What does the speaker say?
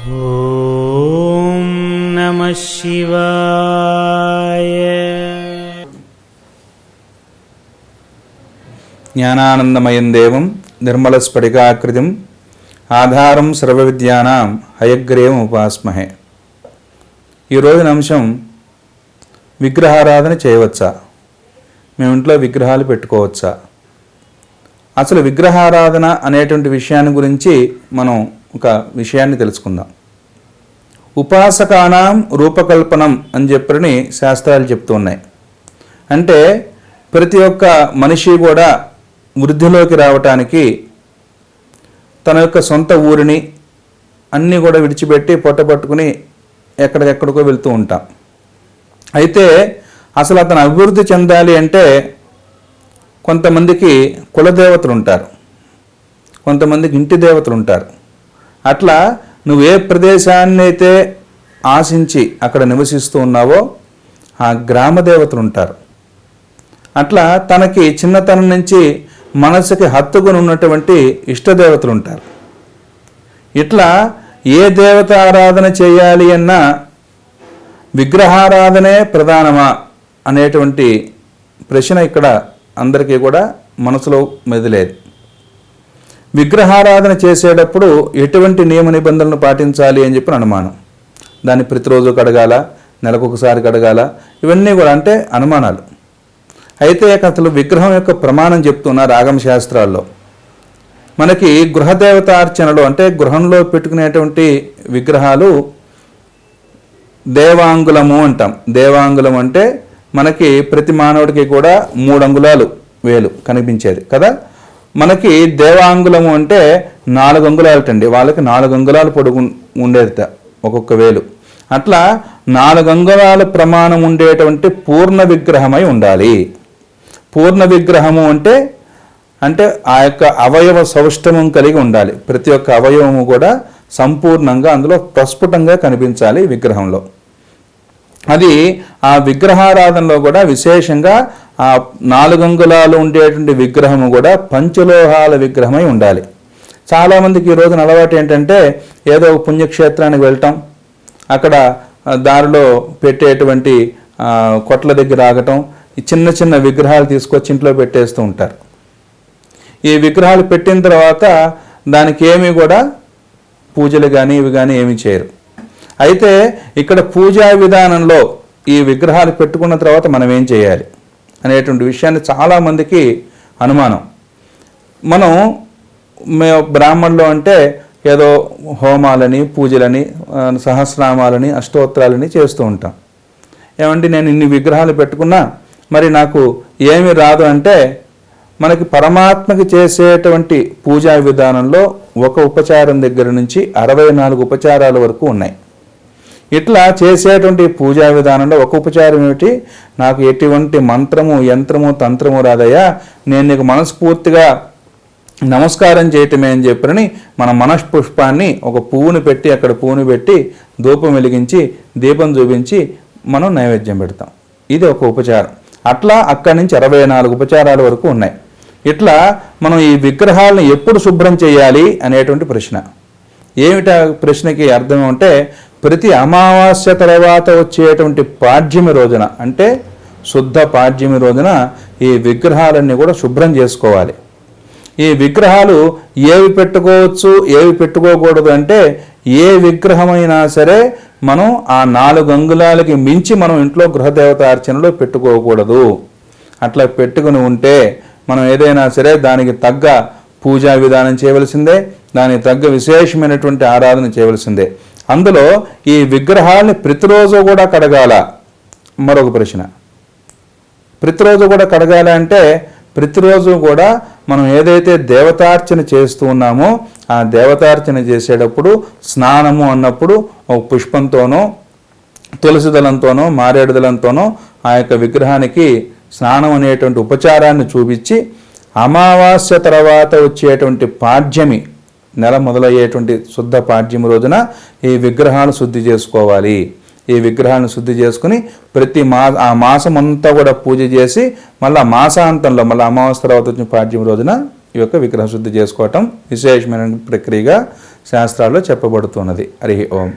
ఓం నమ శివాయ. జ్ఞానానందమయం దేవం నిర్మల స్ఫటికాకృతిం ఆధారం సర్వ విద్యానాం హయగ్రీవం ఉపాస్మహే. ఈరోజు అంశం విగ్రహారాధన చేయవచ్చా? మేము ఇంట్లో విగ్రహాలు పెట్టుకోవచ్చా? అసలు విగ్రహారాధన అనేటువంటి విషయాన్ని గురించి మనం ఒక విషయాన్ని తెలుసుకుందాం. ఉపాసకానం రూపకల్పనం అని చెప్పని శాస్త్రాలు చెప్తూ ఉన్నాయి. అంటే ప్రతి ఒక్క మనిషి కూడా వృద్ధిలోకి రావటానికి తన యొక్క సొంత ఊరిని అన్నీ కూడా విడిచిపెట్టి పొట్టపట్టుకుని ఎక్కడికెక్కడికో వెళ్తూ ఉంటాం. అయితే అసలు అతను అభివృద్ధి చెందాలి అంటే కొంతమందికి కులదేవతలు ఉంటారు. కొంతమందికి ఇంటి దేవతలు ఉంటారు. అట్లా నువ్వు ఏ ప్రదేశాన్ని అయితే ఆశించి అక్కడ నివసిస్తూ ఉన్నావో ఆ గ్రామ దేవతలు ఉంటారు. అట్లా తనకి చిన్నతనం నుంచి మనసుకి హత్తుకుని ఉన్నటువంటి ఇష్టదేవతలు ఉంటారు. ఇట్లా ఏ దేవత ఆరాధన చేయాలి అన్నా విగ్రహారాధనే ప్రధానమా అనేటువంటి ప్రశ్న ఇక్కడ అందరికీ కూడా మనసులో మెదిలేదు. విగ్రహారాధన చేసేటప్పుడు ఎటువంటి నియమ నిబంధనలు పాటించాలి అని చెప్పిన అనుమానం. దాన్ని ప్రతిరోజు కడగాల నెలకొకసారి కడగాల ఇవన్నీ కూడా అంటే అనుమానాలు. అయితే అసలు విగ్రహం యొక్క ప్రమాణం చెప్తున్నారు ఆగమ శాస్త్రాల్లో మనకి గృహదేవతార్చనలో అంటే గృహంలో పెట్టుకునేటువంటి విగ్రహాలు దేవాంగులము అంటాం. దేవాంగులం అంటే మనకి ప్రతి మానవుడికి కూడా మూడు అంగుళాలు వేలు కనిపించేది కదా? మనకి దేవాంగులము అంటే నాలుగు అంగుళాలటండి. వాళ్ళకి నాలుగు అంగుళాలు పొడుగు ఉండేది ఒక్కొక్క వేలు. అట్లా నాలుగు అంగుళాల ప్రమాణం ఉండేటువంటి పూర్ణ విగ్రహమై ఉండాలి. పూర్ణ విగ్రహము అంటే అంటే ఆ యొక్క అవయవ సౌష్టమం కలిగి ఉండాలి. ప్రతి ఒక్క అవయవము కూడా సంపూర్ణంగా అందులో ప్రస్ఫుటంగా కనిపించాలి విగ్రహంలో. అది ఆ విగ్రహారాధనలో కూడా విశేషంగా ఆ నాలుగు అంగుళాలు ఉండేటువంటి విగ్రహము కూడా పంచలోహాల విగ్రహమై ఉండాలి. చాలామందికి ఈ రోజున అలవాటు ఏంటంటే ఏదో ఒక పుణ్యక్షేత్రానికి వెళ్ళటం అక్కడ దారిలో పెట్టేటువంటి కొట్ల దగ్గర ఆగటం ఈ చిన్న చిన్న విగ్రహాలు తీసుకొచ్చి ఇంట్లో పెట్టేస్తూ ఉంటారు. ఈ విగ్రహాలు పెట్టిన తర్వాత దానికి ఏమీ కూడా పూజలు కానీ ఇవి కానీ ఏమీ చేయరు. అయితే ఇక్కడ పూజా విధానంలో ఈ విగ్రహాలు పెట్టుకున్న తర్వాత మనం ఏం చేయాలి? అనేటువంటి విషయాన్ని చాలామందికి అనుమానం. మనం మే బ్రాహ్మణులు అంటే ఏదో హోమాలని పూజలని సహస్రనామాలని అష్టోత్తరాలని చేస్తూ ఉంటాం. ఏమంటే నేను ఇన్ని విగ్రహాలు పెట్టుకున్నా మరి నాకు ఏమి రాదు అంటే మనకి పరమాత్మకి చేసేటువంటి పూజా విధానంలో ఒక ఉపచారం దగ్గర నుంచి అరవై నాలుగు ఉపచారాల వరకు ఉన్నాయి. ఇట్లా చేసేటువంటి పూజా విధానంలో ఒక ఉపచారం ఏమిటి? నాకు ఎటువంటి మంత్రము యంత్రము తంత్రము రాదయ్యా. నేను నీకు మనస్ఫూర్తిగా నమస్కారం చేయటమే అని చెప్పని మన మనస్పుష్పాన్ని ఒక పువ్వును పెట్టి అక్కడ పువ్వును పెట్టి ధూపం వెలిగించి దీపం చూపించి మనం నైవేద్యం పెడతాం. ఇది ఒక ఉపచారం. అట్లా అక్కడి నుంచి అరవై నాలుగు ఉపచారాల వరకు ఉన్నాయి. ఇట్లా మనం ఈ విగ్రహాలను ఎప్పుడు శుభ్రం చేయాలి అనేటువంటి ప్రశ్న. ఏమిటా ప్రశ్నకి అర్థం అంటే ప్రతి అమావాస్య తర్వాత వచ్చేటువంటి పాడ్యమి రోజున అంటే శుద్ధ పాడ్యమి రోజున ఈ విగ్రహాలన్నీ కూడా శుభ్రం చేసుకోవాలి. ఈ విగ్రహాలు ఏవి పెట్టుకోవచ్చు ఏవి పెట్టుకోకూడదు అంటే ఏ విగ్రహమైనా సరే మనం ఆ నాలుగు అంగుళాలకి మించి మనం ఇంట్లో గృహదేవత అర్చనలో పెట్టుకోకూడదు. అట్లా పెట్టుకుని ఉంటే మనం ఏదైనా సరే దానికి తగ్గ పూజా విధానం చేయవలసిందే దానికి తగ్గ విశేషమైనటువంటి ఆరాధన చేయవలసిందే. అందులో ఈ విగ్రహాల్ని ప్రతిరోజు కూడా కడగాల. మరొక ప్రశ్న. ప్రతిరోజు కూడా కడగాల అంటే ప్రతిరోజు కూడా మనం ఏదైతే దేవతార్చన చేస్తూ ఉన్నామో ఆ దేవతార్చన చేసేటప్పుడు స్నానము అన్నప్పుడు ఒక పుష్పంతోనో తులసి దళంతోనో ఆ యొక్క విగ్రహానికి స్నానం అనేటువంటి ఉపచారాన్ని చూపించి అమావాస్య తర్వాత వచ్చేటువంటి పాడ్యమి నెల మొదలయ్యేటువంటి శుద్ధ పాడ్యం రోజున ఈ విగ్రహాలు శుద్ధి చేసుకోవాలి. ఈ విగ్రహాలను శుద్ధి చేసుకుని ప్రతి మా ఆ మాసం అంతా కూడా పూజ చేసి మళ్ళీ మాసాంతంలో మళ్ళీ అమావాస్య తర్వాత వచ్చిన పాడ్యం రోజున ఈ యొక్క విగ్రహ శుద్ధి చేసుకోవటం విశేషమైన ప్రక్రియగా శాస్త్రాల్లో చెప్పబడుతున్నది. హరి ఓం.